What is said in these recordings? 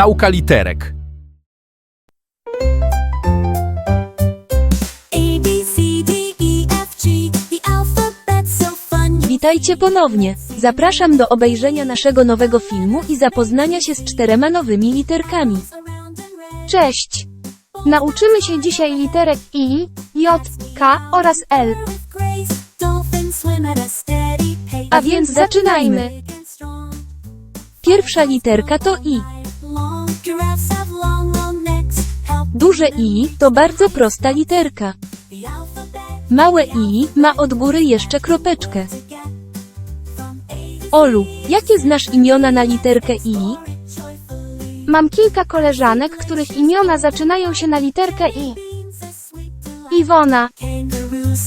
Nauka literek. A, B, C, D, E, F, G, the alphabet's so fun. Witajcie ponownie. Zapraszam do obejrzenia naszego nowego filmu i zapoznania się z czterema nowymi literkami. Around and red. Cześć! Nauczymy się dzisiaj literek I, J, K oraz L. With grace, dolphins swim at a steady pace. A więc zaczynajmy. Big and strong, Pierwsza literka to I. Duże I to bardzo prosta literka. Małe I ma od góry jeszcze kropeczkę. Olu, jakie znasz imiona na literkę I? Mam kilka koleżanek, których imiona zaczynają się na literkę I. Iwona, Kangaroos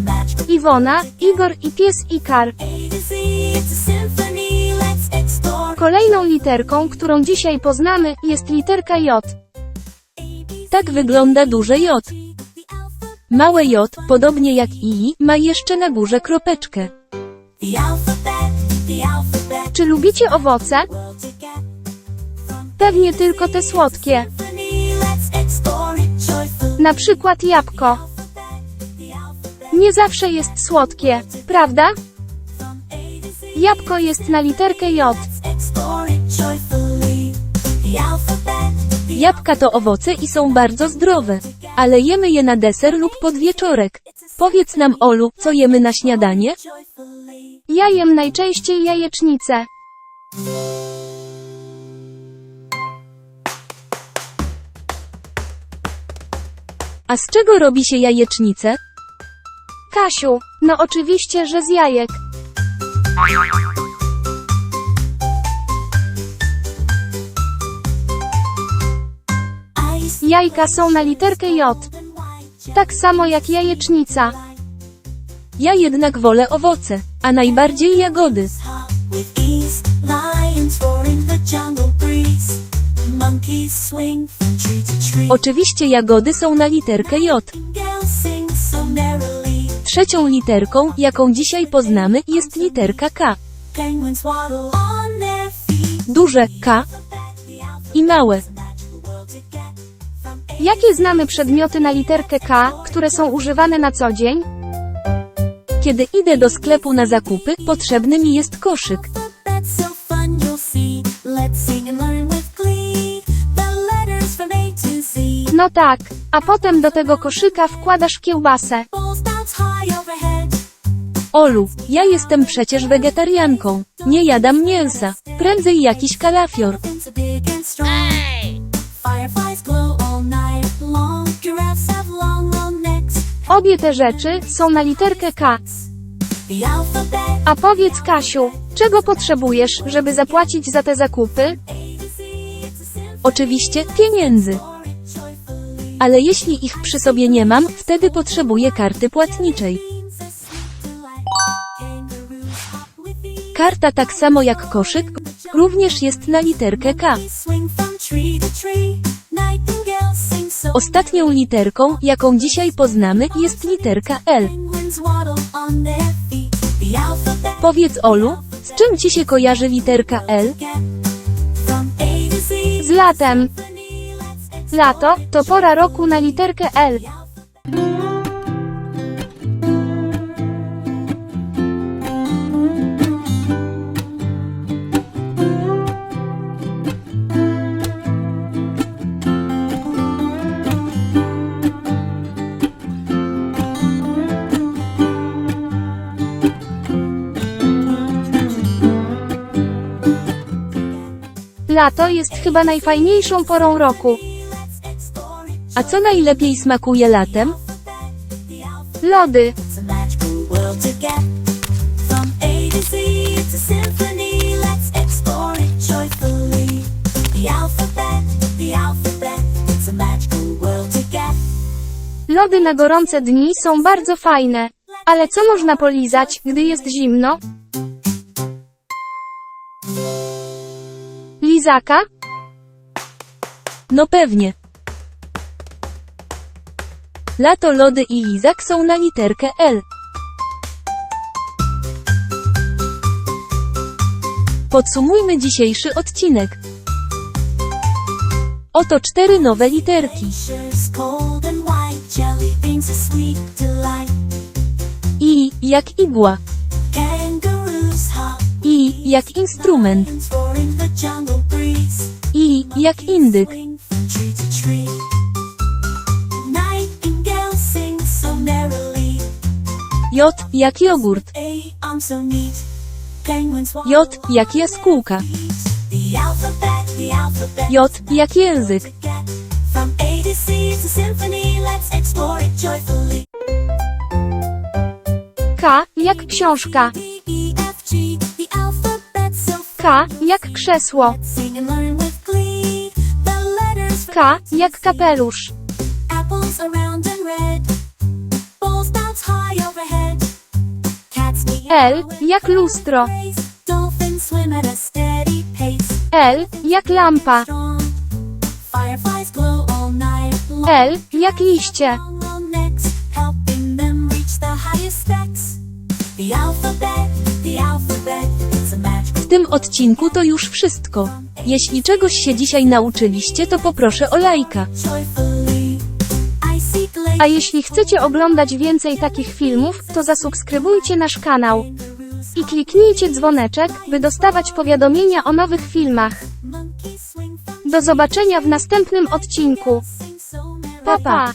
magical Iwona, Igor i pies Ikar. Kolejną literką, którą dzisiaj poznamy, jest literka J. Tak wygląda duże J. Małe J, podobnie jak I, ma jeszcze na górze kropeczkę. Czy lubicie owoce? Pewnie tylko te słodkie. Na przykład jabłko. Nie zawsze jest słodkie, prawda? Jabłko jest na literkę J. Jabłka to owoce i są bardzo zdrowe, ale jemy je na deser lub podwieczorek. Powiedz nam Olu, co jemy na śniadanie? Ja jem najczęściej jajecznicę. A z czego robi się jajecznicę? Kasiu, no oczywiście, że z jajek. Jajka są na literkę J. Tak samo jak jajecznica. Ja jednak wolę owoce, a najbardziej jagody. Oczywiście jagody są na literkę J. Trzecią literką, jaką dzisiaj poznamy, jest literka K. Duże K i małe. Jakie znamy przedmioty na literkę K, które są używane na co dzień? Kiedy idę do sklepu na zakupy, potrzebny mi jest koszyk. No tak, a potem do tego koszyka wkładasz kiełbasę. Olu, ja jestem przecież wegetarianką. Nie jadam mięsa. Prędzej jakiś kalafior. Obie te rzeczy są na literkę K. A powiedz Kasiu, czego potrzebujesz, żeby zapłacić za te zakupy? Oczywiście pieniędzy. Ale jeśli ich przy sobie nie mam, wtedy potrzebuję karty płatniczej. Karta tak samo jak koszyk, również jest na literkę K. Ostatnią literką, jaką dzisiaj poznamy, jest literka L. Powiedz Olu, z czym ci się kojarzy literka L? Z. Latem. Lato to pora roku na literkę L. Lato jest chyba najfajniejszą porą roku. A co najlepiej smakuje latem? Lody. Lody na gorące dni są bardzo fajne. Ale co można polizać, gdy jest zimno? Lizaka? No pewnie. Lato, lody i lizak są na literkę L. Podsumujmy dzisiejszy odcinek. Oto cztery nowe literki. I jak igła. I jak instrument. I jak indyk. J jak jogurt. J jak jaskółka. J jak język. Get from A K jak krzesło. K jak kapelusz. L jak lustro. L jak lampa. L jak liście. The alphabet, W tym odcinku to już wszystko. Jeśli czegoś się dzisiaj nauczyliście, to poproszę o lajka. A jeśli chcecie oglądać więcej takich filmów, to zasubskrybujcie nasz kanał. I kliknijcie dzwoneczek, by dostawać powiadomienia o nowych filmach. Do zobaczenia w następnym odcinku. Pa pa!